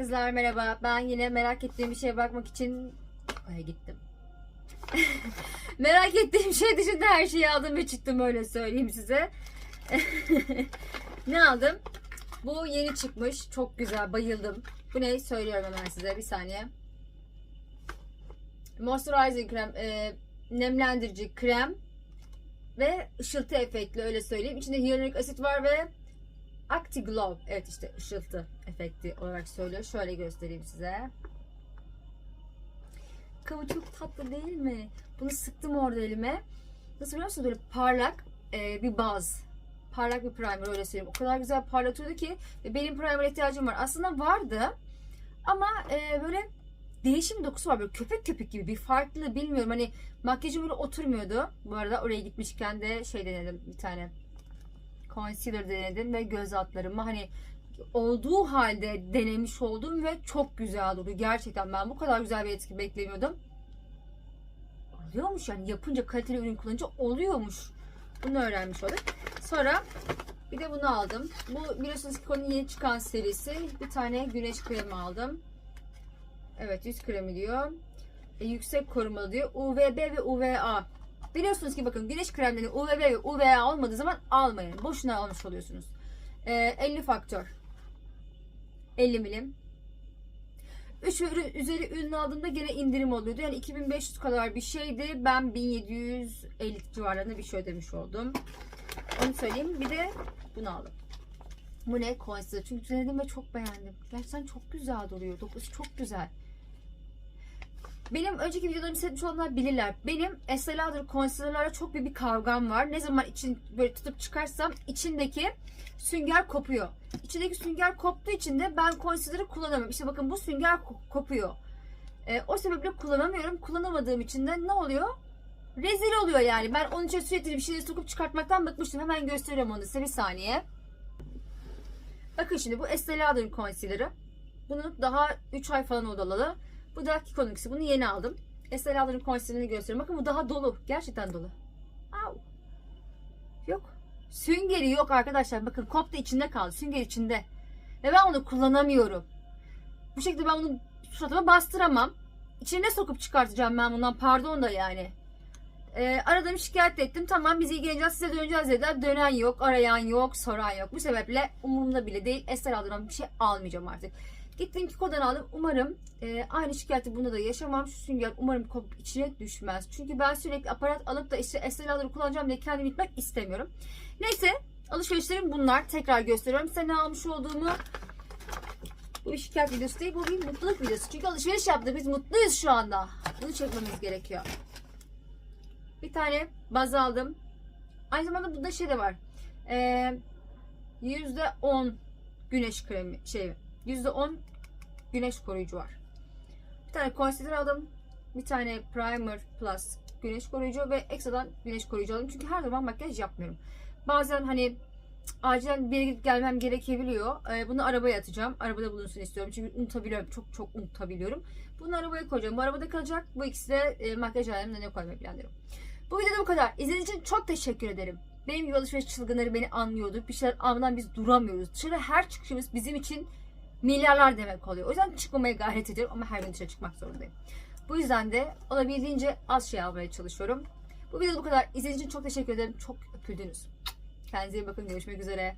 Kızlar merhaba. Ben yine merak ettiğim bir şeye bakmak için Ay gittim. merak ettiğim şey dışında her şeyi aldım ve çıktım öyle söyleyeyim size. ne aldım? Bu yeni çıkmış. Çok güzel. Bayıldım. Bu ne? Söylüyorum hemen size. Bir saniye. Moisturizing krem. e, nemlendirici krem. Ve ışıltı efektli öyle söyleyeyim. İçinde hyaluronik asit var ve Acti Glow. Evet işte ışıltı efekti olarak söylüyor. Şöyle göstereyim size. Kıvı çok tatlı değil mi? Bunu sıktım orada elime. Nasıl biliyor musunuz? Böyle parlak e, bir baz. Parlak bir primer öyle söyleyeyim. O kadar güzel parlatıyordu ki benim primer ihtiyacım var. Aslında vardı ama e, böyle değişim dokusu var. Böyle köpek köpük gibi bir farklı bilmiyorum. Hani makyajım böyle oturmuyordu. Bu arada oraya gitmişken de şey denedim bir tane concealer denedim ve göz altlarıma hani olduğu halde denemiş oldum ve çok güzel oldu. Gerçekten ben bu kadar güzel bir etki beklemiyordum. Oluyormuş yani yapınca kaliteli ürün kullanınca oluyormuş. Bunu öğrenmiş olduk. Sonra bir de bunu aldım. Bu biliyorsunuz ki Konu'nun yeni çıkan serisi. Bir tane güneş kremi aldım. Evet yüz kremi diyor. E, yüksek korumalı diyor. UVB ve UVA. Biliyorsunuz ki bakın güneş kremleri UVB ve UVA olmadığı zaman almayın. Boşuna almış oluyorsunuz. E, 50 faktör. 50 milim. 3 ürün üzeri ürün aldığımda gene indirim oluyordu. Yani 2500 kadar bir şeydi. Ben 1750 civarlarında bir şey ödemiş oldum. Onu söyleyeyim. Bir de bunu aldım. Bu ne? Concealer. Çünkü denedim ve çok beğendim. Gerçekten çok güzel duruyor. Dokusu çok güzel. Benim önceki videolarımı seyretmiş olanlar bilirler. Benim Estee Lauder concealer'larla çok büyük bir kavgam var. Ne zaman için böyle tutup çıkarsam içindeki sünger kopuyor. İçindeki sünger koptuğu için de ben concealer'ı kullanamıyorum. İşte bakın bu sünger ko- kopuyor. E, o sebeple kullanamıyorum. Kullanamadığım için de ne oluyor? Rezil oluyor yani. Ben onun için sürekli bir şeyleri sokup çıkartmaktan bıkmıştım. Hemen gösteriyorum onu size bir saniye. Bakın şimdi bu Estee Lauder'ın concealer'ı. Bunu daha 3 ay falan oldu alalı. Bu da Kiko'nunkisi. Bunu yeni aldım. Estee Lauder'ın concealer'ını gösteriyorum. Bakın bu daha dolu. Gerçekten dolu. Au. Yok. Süngeri yok arkadaşlar. Bakın koptu içinde kaldı. Sünger içinde. Ve ben onu kullanamıyorum. Bu şekilde ben bunu suratıma bastıramam. İçine sokup çıkartacağım ben bundan. Pardon da yani. Ee, aradım şikayet ettim. Tamam biz ilgileneceğiz size döneceğiz dediler. Dönen yok, arayan yok, soran yok. Bu sebeple umurumda bile değil. Estee Lauder'dan bir şey almayacağım artık. Gittim Kiko'dan aldım. Umarım e, aynı şikayeti bunda da yaşamam. Şu sünger umarım kopup içine düşmez. Çünkü ben sürekli aparat alıp da işte Estee Lauder'ı kullanacağım diye kendimi itmek istemiyorum. Neyse alışverişlerim bunlar. Tekrar gösteriyorum. Size ne almış olduğumu bu bir şikayet videosu değil. Bu bir mutluluk videosu. Çünkü alışveriş yaptık. Biz mutluyuz şu anda. Bunu çekmemiz gerekiyor. Bir tane baz aldım. Aynı zamanda bunda şey de var. Ee, %10 güneş kremi şey %10 güneş koruyucu var. Bir tane concealer aldım. Bir tane primer plus güneş koruyucu ve ekstradan güneş koruyucu aldım. Çünkü her zaman makyaj yapmıyorum. Bazen hani acilen bir yere gidip gelmem gerekebiliyor. Ee, bunu arabaya atacağım. Arabada bulunsun istiyorum. Çünkü unutabiliyorum. Çok çok unutabiliyorum. Bunu arabaya koyacağım. Bu arabada kalacak. Bu ikisi de e, makyaj aleminde ne koymayı planlıyorum. Bu videoda bu kadar. İzlediğiniz için çok teşekkür ederim. Benim gibi alışveriş çılgınları beni anlıyordu. Bir şeyler almadan biz duramıyoruz. Dışarı her çıkışımız bizim için milyarlar demek oluyor. O yüzden çıkmamaya gayret ediyorum ama her gün dışarı çıkmak zorundayım. Bu yüzden de olabildiğince az şey almaya çalışıyorum. Bu videoda bu kadar. İzlediğiniz için çok teşekkür ederim. Çok öpüldünüz. Kendinize iyi bakın. Görüşmek üzere.